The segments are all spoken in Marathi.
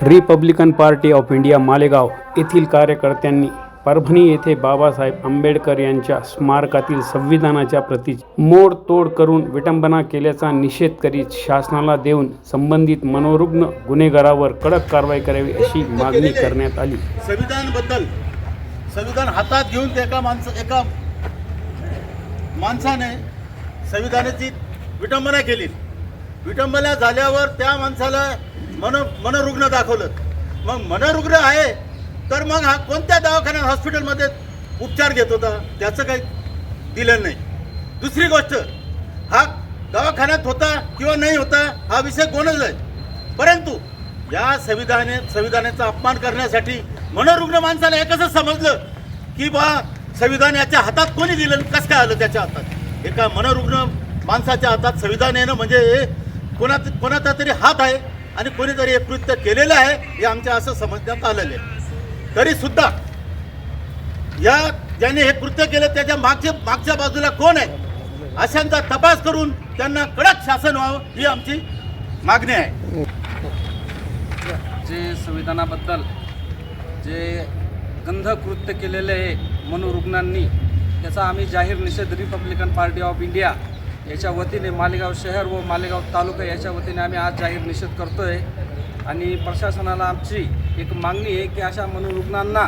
Republican party of India Malegaon येथील कार्यकर्त्यांनी परभणी येथे बाबासाहेब आंबेडकर यांच्या स्मारकातील संविधानाच्या प्रती मोडतोड करून विटंबना केल्याचा निषेध करीत शासनाला देऊन संबंधित मनोरुग्ण गुन्हेगारावर कडक कारवाई करावी अशी मागणी करण्यात आली. संविधानबद्दल संविधान हातात घेऊन एका माणसा एका माणसाने संविधानाची विटंबना केली. विटंबना झाल्यावर त्या माणसाला मन मनोरुग्ण दाखवलं. मग मनोरुग्ण आहे तर मग हा कोणत्या दवाखान्यात हॉस्पिटलमध्ये उपचार घेत होता? त्याचं काही दिलं नाही. दुसरी गोष्ट हा दवाखान्यात होता किंवा नाही होता हा विषय कोणच आहे परंतु या संविधाने संविधानाचा अपमान करण्यासाठी मनोरुग्ण माणसाला एकच समजलं की बा संविधान याच्या हातात कोणी दिलं कसं काय आलं त्याच्या हातात? एका मनोरुग्ण माणसाच्या हातात संविधान येणं म्हणजे हे कोणा कोणाचा तरी हात आहे आणि कोणीतरी हे कृत्य केलेलं आहे हे आमच्या असं समजण्यात आलेलं आहे. तरी सुद्धा या ज्याने हे कृत्य केलं त्याच्या मागच्या मागच्या बाजूला कोण आहे? अशांचा तपास करून त्यांना कडक शासन व्हावं ही आमची मागणी आहे. जे संविधानाबद्दल जे गंध कृत्य केलेले आहे मनोरुग्णांनी त्याचा आम्ही जाहीर निषेध रिपब्लिकन पार्टी ऑफ इंडिया याच्या वतीने मालेगाव शहर व मालेगाव तालुका याच्या वतीने आम्ही आज जाहीर निषेध करतो आहे आणि प्रशासनाला आमची एक मागणी आहे की अशा मनोरुग्णांना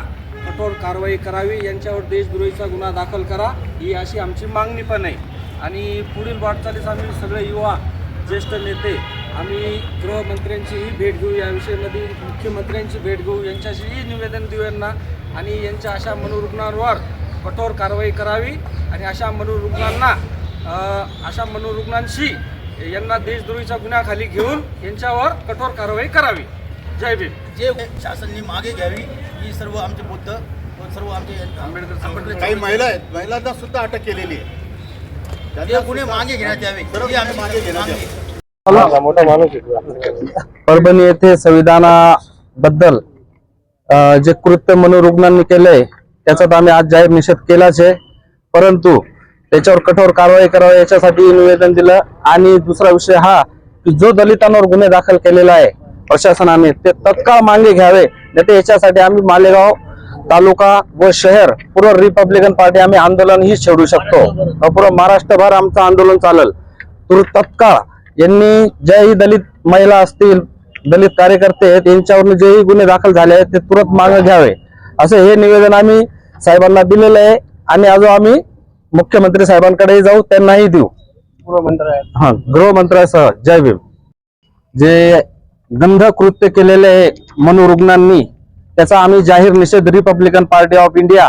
कठोर कारवाई करावी यांच्यावर देशद्रोहीचा गुन्हा दाखल करा ही अशी आमची मागणी पण आहे. आणि पुढील वाटचालीस आम्ही सगळे युवा ज्येष्ठ नेते आम्ही गृहमंत्र्यांचीही भेट घेऊ या विषयामध्ये मुख्यमंत्र्यांची भेट घेऊ यांच्याशीही निवेदन देऊ यांना. आणि यांच्या अशा मनोरुग्णांवर कठोर कारवाई करावी आणि अशा मनोरुग्णांना अशा मनोरुग्णांशी यांना देशद्रोहीच्या गुन्ह्याखाली घेऊन यांच्यावर कठोर कारवाई करावी. जय भीम. जे शासनाने मागे घ्यावी ही सर्व आमचे बुद्ध सर्व आमचे आंबेडकर काही महिला आहेत महिलांना सुद्धा अटक केलेली आहे. त्यांना गुन्हे मागे घेण्यात यावे ही आम्ही मागे घेण्यात यावे परभणी येथे संविधानाबद्दल अ, जे कृत्य मनोरुग्णांनी केलंय त्याचा तर आम्ही आज जाहीर निषेध केलाच आहे. परंतु त्याच्यावर कठोर कारवाई करावी याच्यासाठी निवेदन दिलं. आणि दुसरा विषय हा की जो दलितांवर गुन्हे दाखल केलेला आहे प्रशासनाने ते तत्काळ मागे घ्यावे. नाही तर याच्यासाठी आम्ही मालेगाव तालुका व शहर पूर्व रिपब्लिकन पार्टी आम्ही आंदोलन ही छेडू शकतो. व महाराष्ट्रभर आमचं आंदोलन चालेल. तुर तत्काळ यांनी ज्याही दलित महिला असतील दलित कार्यकर्ते आहेत यांच्यावर जेही गुन्हे दाखल झाले आहेत ते तुरंत मागे घ्यावे. असं हे निवेदन आम्ही साहेबांना दिलेलं आहे. आणि आज आम्ही मुख्यमंत्री साहेबांकडे जाऊ त्यांनाही देऊ. हा गृहमंत्र्यासह जय भीम. जे गंध कृत्य केलेले आहे मनोरुग्णांनी त्याचा आम्ही जाहीर निषेध रिपब्लिकन पार्टी ऑफ इंडिया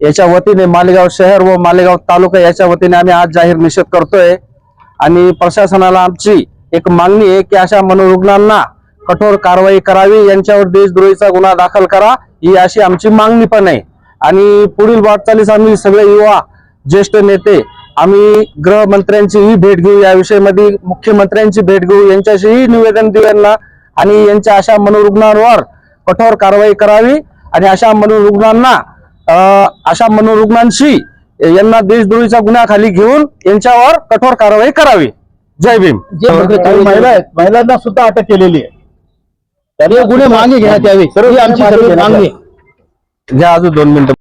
याच्या वतीने मालेगाव शहर व मालेगाव तालुका याच्या वतीने आम्ही आज जाहीर निषेध करतोय. आणि प्रशासनाला आमची एक मागणी आहे की अशा मनोरुग्णांना कठोर कारवाई करावी यांच्यावर देशद्रोहीचा गुन्हा दाखल करा ही अशी आमची मागणी पण आहे. आणि पुढील वाटचालीस आम्ही सगळे युवा ज्येष्ठ नेते आम्ही गृहमंत्र्यांचीही भेट घेऊ या विषयामध्ये मुख्यमंत्र्यांची भेट घेऊ यांच्याशीही निवेदन देऊ यांना. आणि यांच्या अशा मनोरुग्णांवर कठोर कारवाई करावी आणि अशा मनोरुग्णांना अं, अशा मनोरुग्णांशी यांना देशद्रोहीच्या गुन्ह्याखाली घेऊन यांच्यावर कठोर कारवाई करावी. जय भीम. महिला आहेत महिलांना सुद्धा अटक केलेली आहे. त्यांनी गुन्हे मागे घेण्यात यावे. ही आमची सर्व मागणी आहे. घ्या अजून दोन मिनिटं.